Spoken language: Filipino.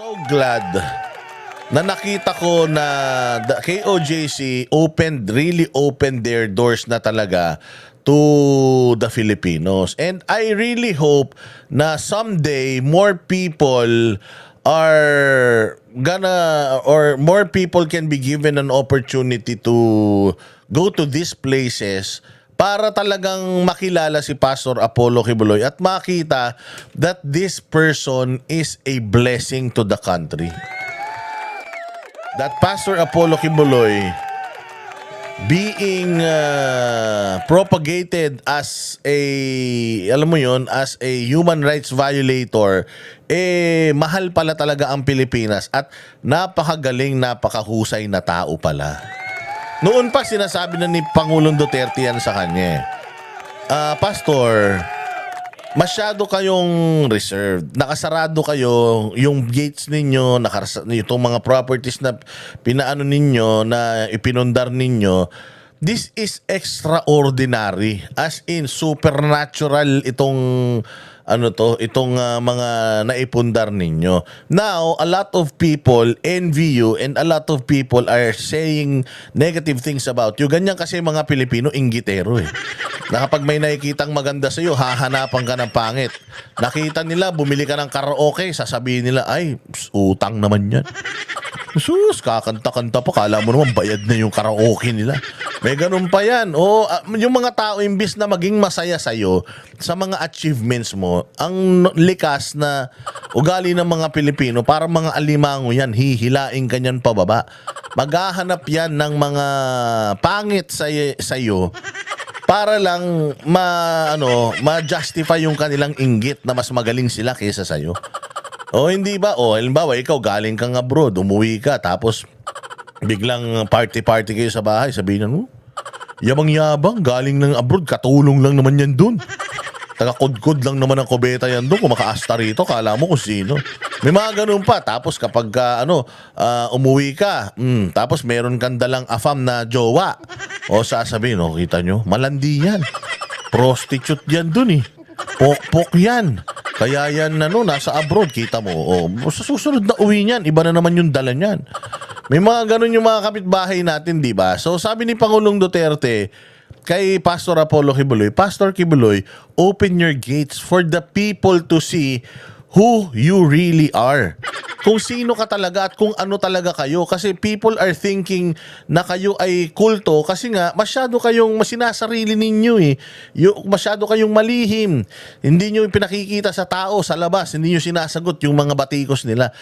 so glad na nakita ko na the KOJC opened, really opened their doors na talaga to the Filipinos. And I really hope na someday more people are gonna or more people can be given an opportunity to go to these places para talagang makilala si Pastor Apollo Kibuloy at makita that this person is a blessing to the country. That Pastor Apollo Kibuloy being uh, propagated as a alam mo yon as a human rights violator eh mahal pala talaga ang Pilipinas at napakagaling napakahusay na tao pala noon pa sinasabi na ni Pangulong Duterte yan sa kanya. Ah, pastor masyado kayong reserved. Nakasarado kayo, yung gates ninyo, nakarasa, itong mga properties na pinaano ninyo, na ipinundar ninyo, this is extraordinary. As in, supernatural itong ano to, itong ah, mga naipundar ninyo. Now, a lot of people envy you and a lot of people are saying negative things about you. Ganyan kasi mga Pilipino, inggitero eh. Na kapag may nakikitang maganda sa iyo, hahanapan ka ng pangit. Nakita nila, bumili ka ng karaoke, sasabihin nila, ay, utang naman yan. Sus, kakanta-kanta pa. Kala mo naman bayad na yung karaoke nila. May ganun pa yan. O, ah, yung mga tao, imbis na maging masaya sa'yo sa mga achievements mo, ang likas na ugali ng mga Pilipino, para mga alimango yan, hihilaing kanyan pababa. Maghahanap yan ng mga pangit sa sa'yo para lang ma ano ma-justify yung kanilang inggit na mas magaling sila kaysa sa'yo. O hindi ba? O halimbawa, ikaw galing kang abroad, umuwi ka, tapos biglang party-party kayo sa bahay, sabihin mo, yabang-yabang, galing ng abroad, katulong lang naman yan dun. Taga-kudkod lang naman ang kubeta yan doon. Kung makaasta rito, kala mo kung sino. May mga ganun pa. Tapos kapag ka, ano, ah, umuwi ka, mm, tapos meron kang dalang afam na jowa. O sasabihin, o kita nyo, malandi yan. Prostitute yan dun eh. Pok-pok yan. Kaya yan, ano, nasa abroad, kita mo. O, sa susunod na uwi niyan, iba na naman yung dala niyan. May mga ganun yung mga kapitbahay natin, di ba? So sabi ni Pangulong Duterte, kay Pastor Apollo Kibuloy, Pastor Kibuloy, open your gates for the people to see who you really are. Kung sino ka talaga at kung ano talaga kayo. Kasi people are thinking na kayo ay kulto kasi nga masyado kayong masinasarili ninyo eh. Yung, masyado kayong malihim. Hindi nyo pinakikita sa tao sa labas. Hindi nyo sinasagot yung mga batikos nila.